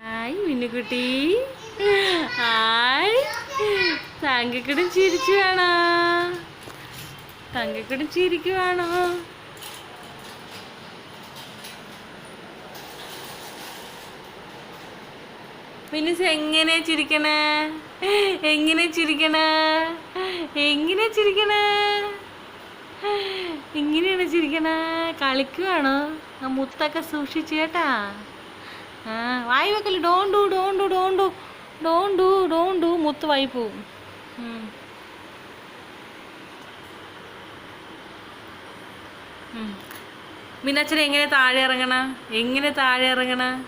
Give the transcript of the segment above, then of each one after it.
Hi മിന്നുകുട്ടി hi. തങ്കക്കിടും ചിരിച്ചു വേണോ തങ്കക്കടും ചിരിക്കുവാണോ മിനുസ് എങ്ങനെ ചിരിക്കണേ? എങ്ങനെ ചിരിക്കണേ? എങ്ങനെ ചിരിക്കണേ? എങ്ങനെയാണ് ചിരിക്കണേ? കളിക്കുവാണോ? ആ മുത്തൊക്കെ സൂക്ഷിച്ചു കേട്ടാ. വായി വെക്കൽ ഡോണ്ടു ഡോണ്ടു ഡോണ്ടു ഡോണ്ടു ഡോണ്ടു മുത്ത് വായി പോവും. മിനച്ചൻ എങ്ങനെ താഴെ ഇറങ്ങണ? എങ്ങനെ താഴെ ഇറങ്ങണ?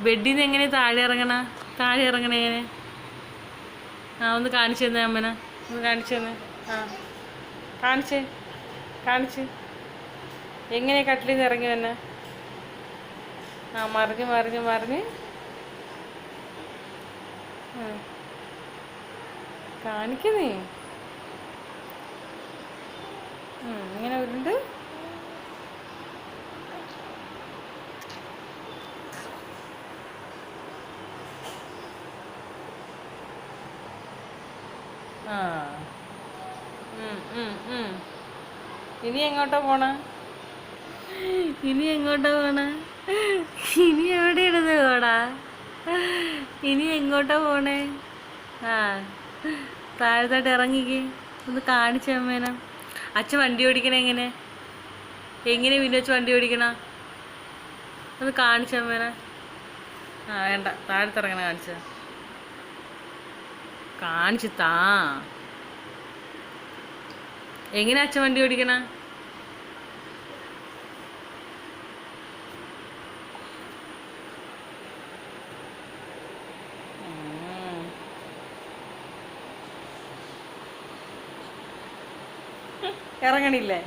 ബെഡിൽ നിന്ന് എങ്ങനെ താഴെ ഇറങ്ങണ? താഴെ ഇറങ്ങണ എങ്ങനെ? ആ ഒന്ന് കാണിച്ചു തന്നെ അമ്മന. ഒന്ന് കാണിച്ചു തന്നെ. ആ. കാണിച്ചേ കാണിച്ച്. എങ്ങനെ കട്ടിലിൽ നിന്ന് ഇറങ്ങി തന്നെ ആ മറിഞ്ഞ് മറിഞ്ഞ് മറിഞ്ഞ്. കാണിക്കുന്നേ? ഇങ്ങനെ ഉരുണ്ട് ആ. ഇനി എങ്ങോട്ടാ പോണ? ഇനി എങ്ങോട്ടാ പോണ? ഇനി എവിടെയാണ് പോടാ ഇനി എങ്ങോട്ടാ പോണേ? ആ താഴത്തോട്ട് ഇറങ്ങിക്ക്. ഒന്ന് കാണിച്ച അമ്മേന. അച്ഛൻ വണ്ടി ഓടിക്കണ എങ്ങനെ? എങ്ങനെ വിനോച്ച് വണ്ടി ഓടിക്കണ? ഒന്ന് കാണിച്ച അമ്മേന. ആ വേണ്ട. താഴത്തിറങ്ങണ കാണിച്ച. കാണിച്ചു താ. എങ്ങനെ അച്ഛൻ വണ്ടി ഓടിക്കണ? ഇറങ്ങണില്ലേ?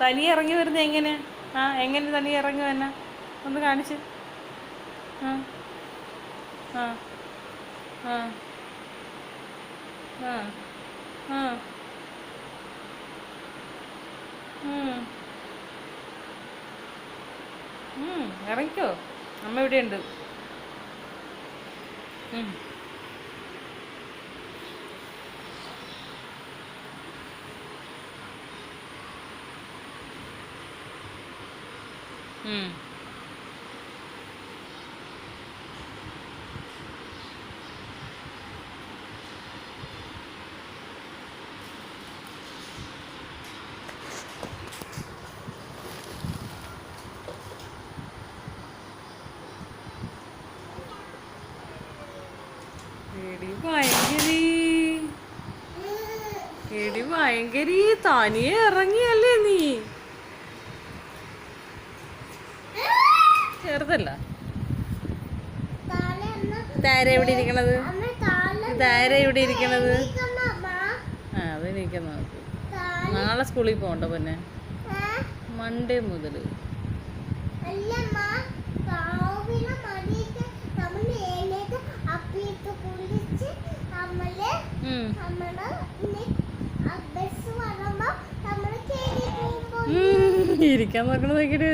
തനിയെ ഇറങ്ങി വരുന്ന എങ്ങനെ? ആ എങ്ങനെ തനിയെ ഇറങ്ങി വന്ന ഒന്ന് കാണിച്ച്. ആ ഇറങ്ങിക്കോ. അമ്മ ഇവിടെ എടി ഭയങ്കരി എടി ഭയങ്കരി തനിയെ ഇറങ്ങിയല്ലേ നീ? ചെറുതല്ല താര എവിടെ ഇരിക്കണത്? താര എവിടെ ഇരിക്കണത്? ആ അത് ഇരിക്കുന്ന നോക്ക്. നാളെ സ്കൂളിൽ പോകണ്ട പിന്നെ. മൺഡേ മുതൽ ഇരിക്കാൻ നോക്കണ നോക്കിയിട്ട്